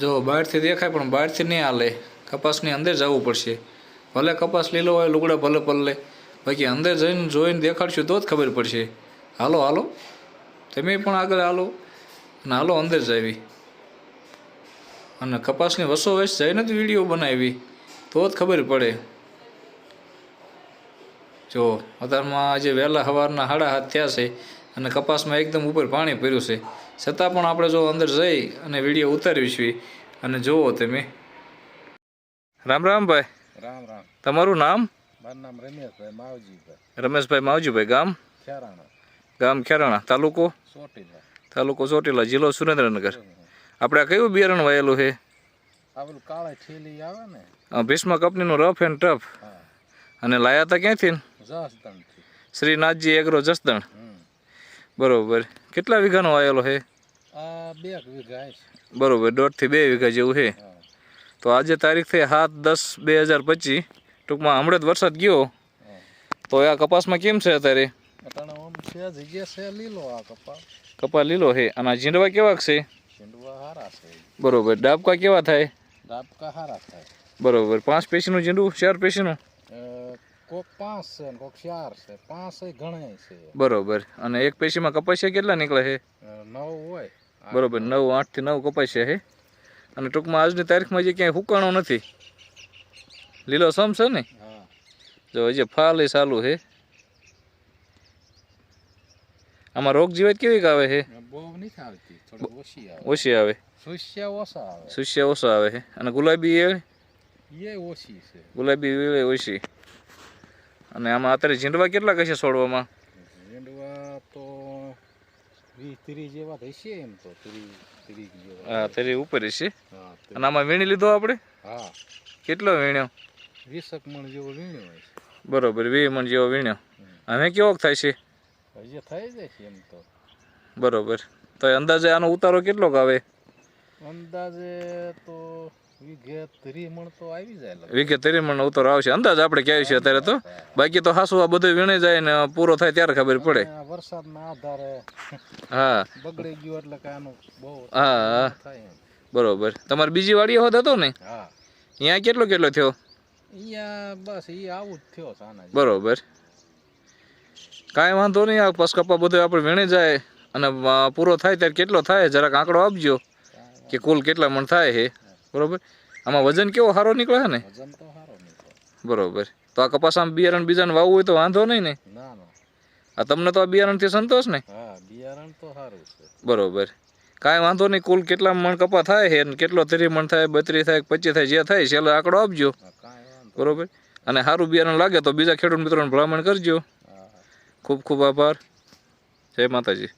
જો બહારથી દેખાય, પણ બહારથી નહીં હાલે. કપાસની અંદર જવું પડશે. ભલે કપાસ લીલો હોય, લુગડા ભલે પલ્લે, બાકી અંદર જઈને જોઈને દેખાડશું તો જ ખબર પડશે. હાલો હાલો. તમે પણ આગળ હાલો. અને હાલો, અંદર જાવી અને કપાસની વસો વસ જઈને જ વીડિયો બનાવી. તો જ ખબર પડે. જો અત્યારમાં આજે વહેલા સવારના સાડા હાથ થયા છે. અને કપાસમાં એકદમ ઉપર પાણી ભર્યું છે. છતાં પણ આપણે જો અંદર જઈ અને વીડિયો ઉતારીશું અને જુઓ તમે. રામ રામ ભાઈ. રામ રામ. તમારું નામ? મારું નામ રમેશભાઈ માવજીભાઈ. રમેશભાઈ માવજીભાઈ ગામ? ખેરાણા. ગામ ખેરાણા. તાલુકો? ચોટીલા. તાલુકો ચોટીલા જિલ્લો સુરેન્દ્રનગર. આપણે કયું બિયારણ વાયેલું છે? ભીષ્મ કંપનીનું રફ એન્ડ ટફ. અને લાયા હતા ક્યાંથી? શ્રીનાથજી એગ્રો જસદણ. બરોબર. કેટલા વીઘાનો વાયેલો છે? આ બે વીઘા બરોબર દોઢથી બે વીઘા જેવું છે. હા. તો આજે તારીખ થઈ સાત દસ બે હજાર પચીસ. ટૂંકમાં હમણાં જ વરસાદ ગયો. તો આ કપાસમાં કેમ છે અત્યારે? અટાણે આમ છે જગ્યા છે લીલો આ કપા લીલો છે. અને ઝીંડવા કેવા છે. બરોબર ડાબકા કેવા થાય? ડાબકા હારા થાય. બરોબર પાંચ પેશીનું ઝીંડું ચાર પેશીનું? કોક પાંચ છે ને કોક ચાર છે. પાંચ એ ઘણા છે. બરોબર. અને એક પેશીમાં કપાસિયા કેટલા નીકળે છે? નવ હોય. બરોબર. નવ. આઠથી નવ કપાસિયા છે અને ટૂંકમાં આજની તારીખમાં જે ક્યાંય હુકાણો નથી. લીલો સમ છે ને? હા. જો હજી ફાલ એ ચાલુ છે આમાં રોગ જીવાત કેવી આવે છે બહુ નથી આવતી. થોડી ઓછી આવે. ઓછી આવે. સુસ્યા ઓછા આવે. સુસ્યા ઓછા આવે છે અને ગુલાબી એ? ઓછી છે. ગુલાબી ઓછી. અને આમાં અત્યારે ઝીંડવા કેટલા કહેશે છોડવામાં? ઝીંડવા તો જેવા એમ તો હા ઉપર છે અને આમાં વીણી લીધો આપણે? હા. કેટલો વીણ્યો? વીસક મણ જેવો વીણ્યો બરોબર વીસ મણ જેવો વીણ્યો. હવે કેવો થાય છે? હજી થઈ જાય છે એમ તો. બરોબર. તો અંદાજે આનો ઉતારો કેટલો આવે? અંદાજે તો વીઘે ત્રીસ મણ તો આવી જાય લગભગ. વીઘે ત્રીસ મણ ઉતારો આવશે. અંદાજ આપણે ક્યાં છે અત્યારે તો? બાકી તો હાસુ આ બધું વીણી જાય ને પૂરો થાય ત્યારે ખબર પડે. વરસાદના આધારે હા. બગડી ગયો એટલે કે બહુ હા હા. થાય એમ. બરોબર. તમારે બીજી વાડી હોત હતો ને? હા. અહીંયા કેટલો કેટલો થયો? અહીંયા બસ એ આવું જ થયો. બરોબર. કાંઈ વાંધો નહીં આ પસકપા બધું આપણે વીણી જાય અને પૂરો થાય ત્યારે કેટલો થાય? જરાક આંકડો આપજો કે કુલ કેટલા મણ થાય છે બરોબર? આમાં વજન કેવો સારો નીકળે છે ને? વજન તો સારો નીકળે. બરોબર. તો આ કપાસ આમ બિયારણ બીજાને વાવવું હોય તો વાંધો નહીં ને? ના ના. આ તમને તો આ બિયારણથી સંતોષ ને? હા બિયારણ તો સારું છે. બરોબર. કાંઈ વાંધો નહીં કુલ કેટલા મણ કપા થાય છે કેટલો ત્રીસ મણ થાય બત્રીસ થાય પચીસ થાય જે થાય છેલ્લે આંકડો આપજો. હા, બરોબર? અને સારું બિયારણ લાગે તો બીજા ખેડૂત મિત્રોને ભલામણ કરજો. ખૂબ ખૂબ આભાર. જય માતાજી.